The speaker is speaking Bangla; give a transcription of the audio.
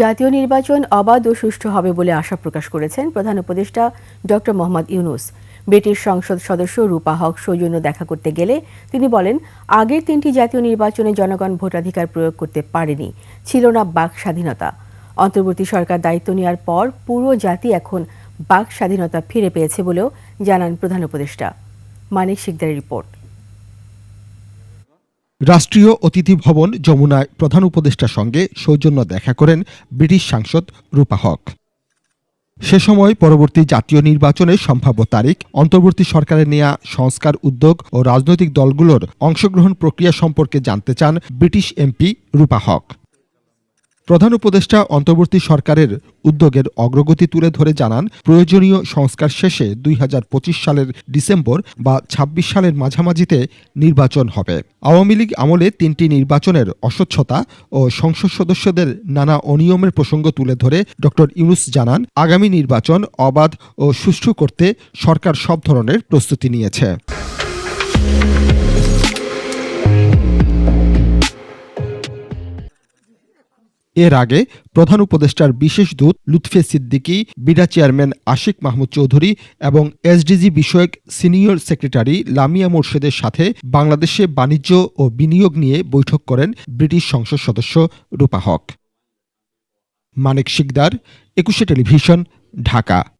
জাতীয় নির্বাচন অবাধ ও সুষ্ঠু হবে বলে আশা প্রকাশ করেছেন প্রধান উপদেষ্টা ডক্টর মোহাম্মদ ইউনুস। ব্রিটিশ সংসদ সদস্য রূপা হক সৌজন্য দেখা করতে গেলে তিনি বলেন, আগের তিনটি জাতীয় নির্বাচনে জনগণ ভোটাধিকার প্রয়োগ করতে পারেনি, ছিল না বাক স্বাধীনতা। অন্তর্বর্তী সরকার দায়িত্ব নেওয়ার পর পুরো জাতি এখন বাক স্বাধীনতা ফিরে পেয়েছে বলেও জানান প্রধান উপদেষ্টা। মানিক শিকদারের রিপোর্ট। রাষ্ট্রীয় অতিথি ভবন যমুনায় প্রধান উপদেষ্টার সঙ্গে সৌজন্য দেখা করেন ব্রিটিশ সাংসদ রূপা হক। সে সময় পরবর্তী জাতীয় নির্বাচনের সম্ভাব্য তারিখ, অন্তর্বর্তী সরকারের নেয়া সংস্কার উদ্যোগ ও রাজনৈতিক দলগুলোর অংশগ্রহণ প্রক্রিয়া সম্পর্কে জানতে চান ব্রিটিশ এমপি রূপা হক। প্রধান উপদেষ্টা অন্তর্বর্তী সরকারের উদ্যোগের অগ্রগতি তুলে ধরে জানান, প্রয়োজনীয় সংস্কার শেষে দুই হাজার পঁচিশ সালের ডিসেম্বর বা ২৬ সালের মাঝামাঝিতে নির্বাচন হবে। আওয়ামী লীগ আমলে তিনটি নির্বাচনের অস্বচ্ছতা ও সংসদ সদস্যদের নানা অনিয়মের প্রসঙ্গ তুলে ধরে ড ইউনুস জানান, আগামী নির্বাচন অবাধ ও সুষ্ঠু করতে সরকার সব ধরনের প্রস্তুতি নিয়েছে। এর আগে প্রধান উপদেষ্টার বিশেষ দূত লুৎফে সিদ্দিকী, বিডা চেয়ারম্যান আশিক মাহমুদ চৌধুরী এবং এসডিজি বিষয়ক সিনিয়র সেক্রেটারি লামিয়া মোর্শেদের সাথে বাংলাদেশে বাণিজ্য ও বিনিয়োগ নিয়ে বৈঠক করেন ব্রিটিশ সংসদ সদস্য রূপা হক। মানিক শিকদার, একুশে টেলিভিশন, ঢাকা।